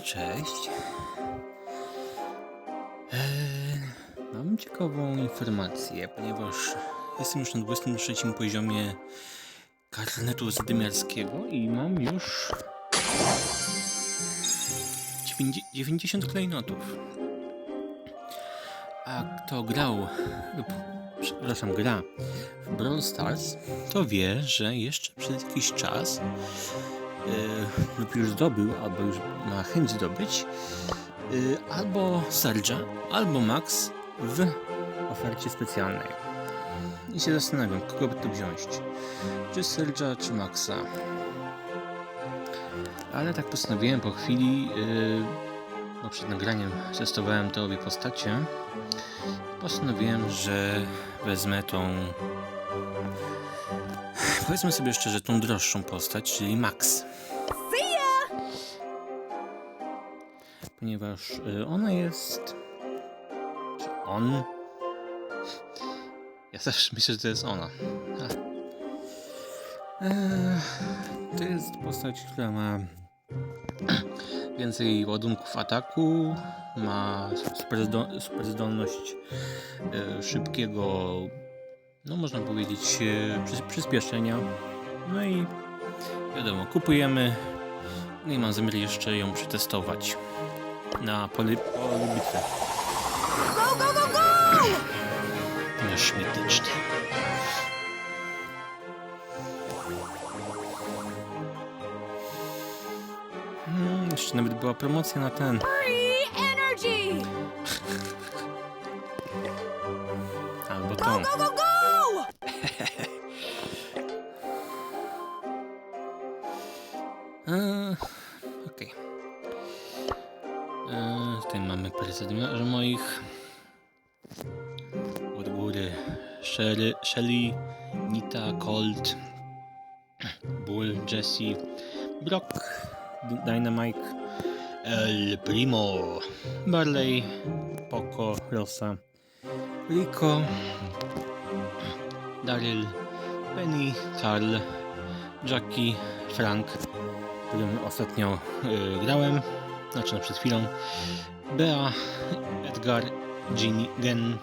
No cześć. Eee, mam ciekawą informację, ponieważ jestem już na 23 poziomie karnetu zadymiarskiego i mam już 90 90 klejnotów. A kto grał, lub przepraszam, gra w Brawl Stars, to wie, że jeszcze przez jakiś czas lub już zdobył, albo już ma chęć zdobyć e, albo Serge'a, albo Max w ofercie specjalnej. I się zastanawiam, kogo by tu wziąć. Czy Serge'a, czy Maxa. Ale tak postanowiłem po chwili, yy, bo przed nagraniem testowałem te obie postacie. Postanowiłem, że wezmę tą. Powiedzmy sobie szczerze, tą droższą postać, czyli Max. Ponieważ y, ona jest. Czy on? Ja zawsze myślę, że to jest ona. To jest postać, która ma więcej ładunków ataku, ma super, zdo- super zdolność e, szybkiego, no można powiedzieć, e, przys- przyspieszenia. No i wiadomo, kupujemy. No i mam zamiar jeszcze ją przetestować na poli, polu bitwy. Go, go, go, go! Nasz mityczny. Hmm, jeszcze nawet była promocja na ten. Albo Go, tą. go, go, go! Eee, Tutaj mamy prezydentarze moich. Od góry Shelly, Shelly Nita, Colt, Bull, Jesse, Brock, Dynamite, El Primo, Barley, Poco, Rosa, Rico, Daryl, Penny, Carl, Jackie, Frank, którym ostatnio y, grałem, znaczy no przed chwilą, Bea, Edgar, Ginny, Gen,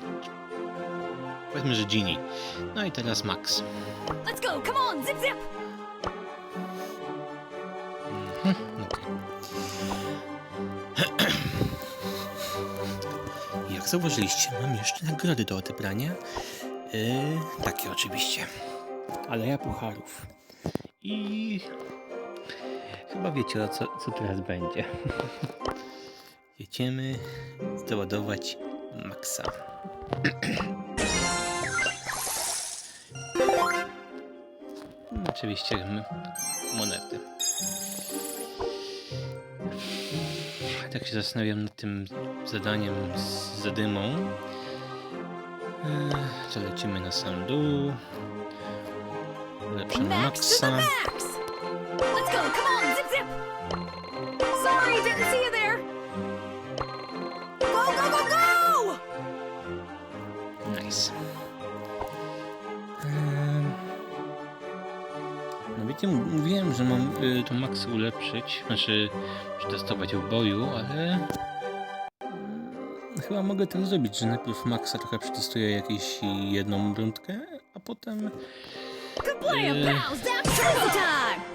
powiedzmy, że Ginny, no i teraz Max. Let's go, come on, zip, zip! Mhm. Jak zauważyliście, mam jeszcze nagrody do odebrania. Yy, takie oczywiście. Ale ja pucharów. I chyba wiecie, o co, co teraz będzie. Jedziemy załadować Maxa. Oczywiście m- monety. Tak się zastanawiam nad tym zadaniem z zadymą. Eee, To lecimy na sam dół. The Maxa. Let's go, come on, zip, zip! Sorry, didn't see you there! Go, go, go, go! Nice. No wiecie, mówiłem, że mam y, to Maxa ulepszyć, znaczy przetestować w boju, ale mm, chyba mogę tak zrobić, że najpierw Maxa trochę przetestuję jakąś jedną rundkę, a potem Good play, Eee. pals! Turbo time!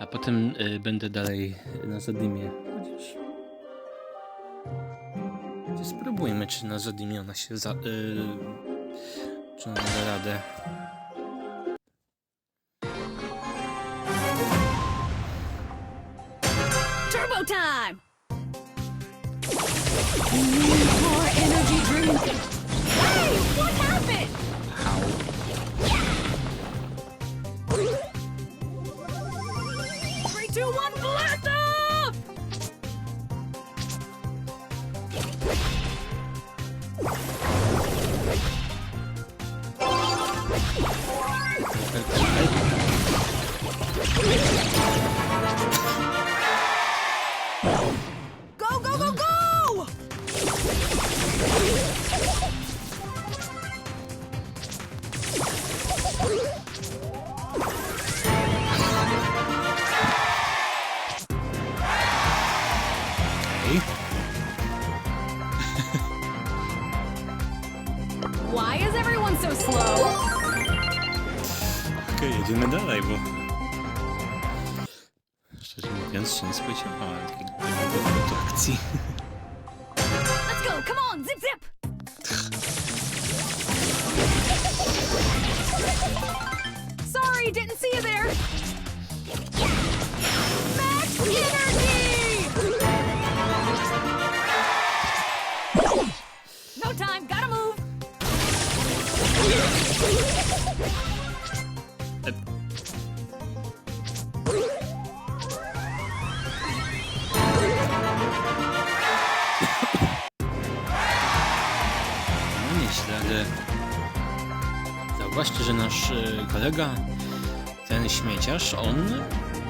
A potem y, będę dalej na zadymie. Chociaż spróbujmy, czy na zadymie ona się za, y, czy ona da radę. Turbo time! Okej, jedziemy dalej, bo... Szczerze mówiąc, się nie spodziewałem takiej atrakcji. Let's go. Come on. Zip zip. Sorry, didn't see you there. Max energy. No time. Gotta move. Zauważcie, że nasz e, kolega, ten śmieciarz, on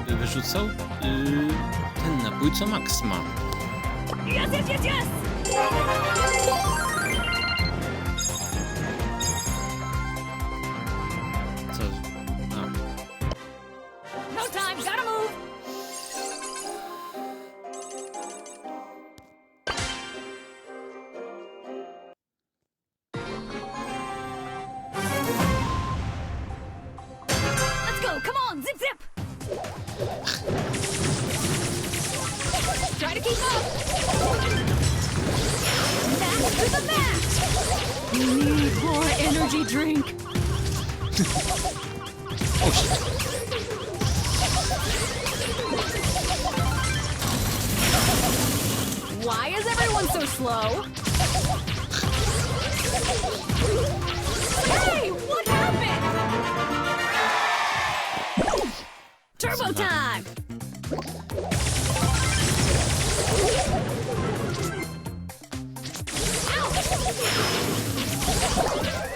wyrzucał y, ten napój, co Max ma. Yes, yes, yes, yes. Try to keep up. Back to the mat. Need more energy drink. o, shit. Why is everyone so slow? Hey, what happened? Turbo time! Let's go.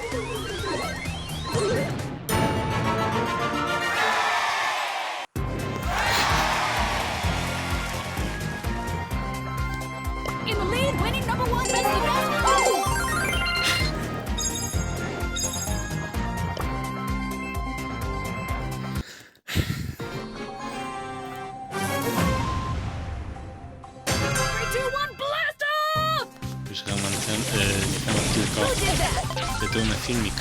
filmik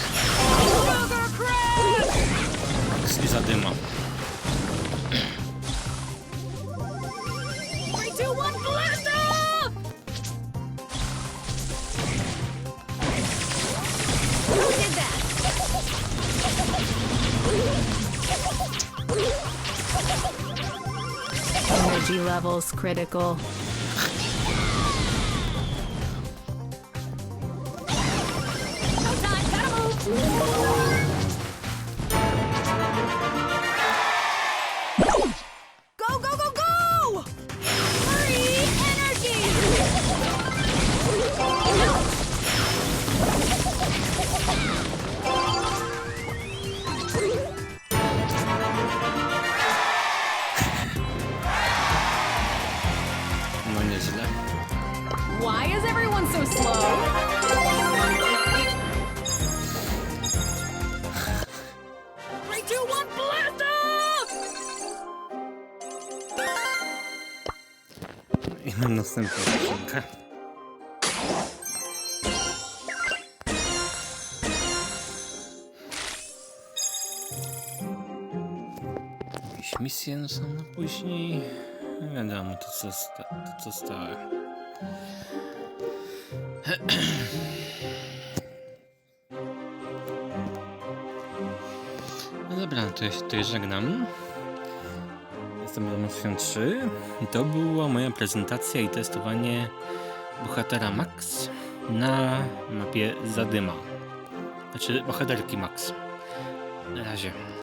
z Izadyma. Energy levels critical. Why is everyone so slow? Jakieś misje są na później. Nie Wiadomo, to co, sta- to co stałe. No dobra, to ja się tutaj żegnam. Jestem Domosfian 3 i to była moja prezentacja i testowanie bohatera Max na mapie Zadyma. Znaczy bohaterki Max. Na razie.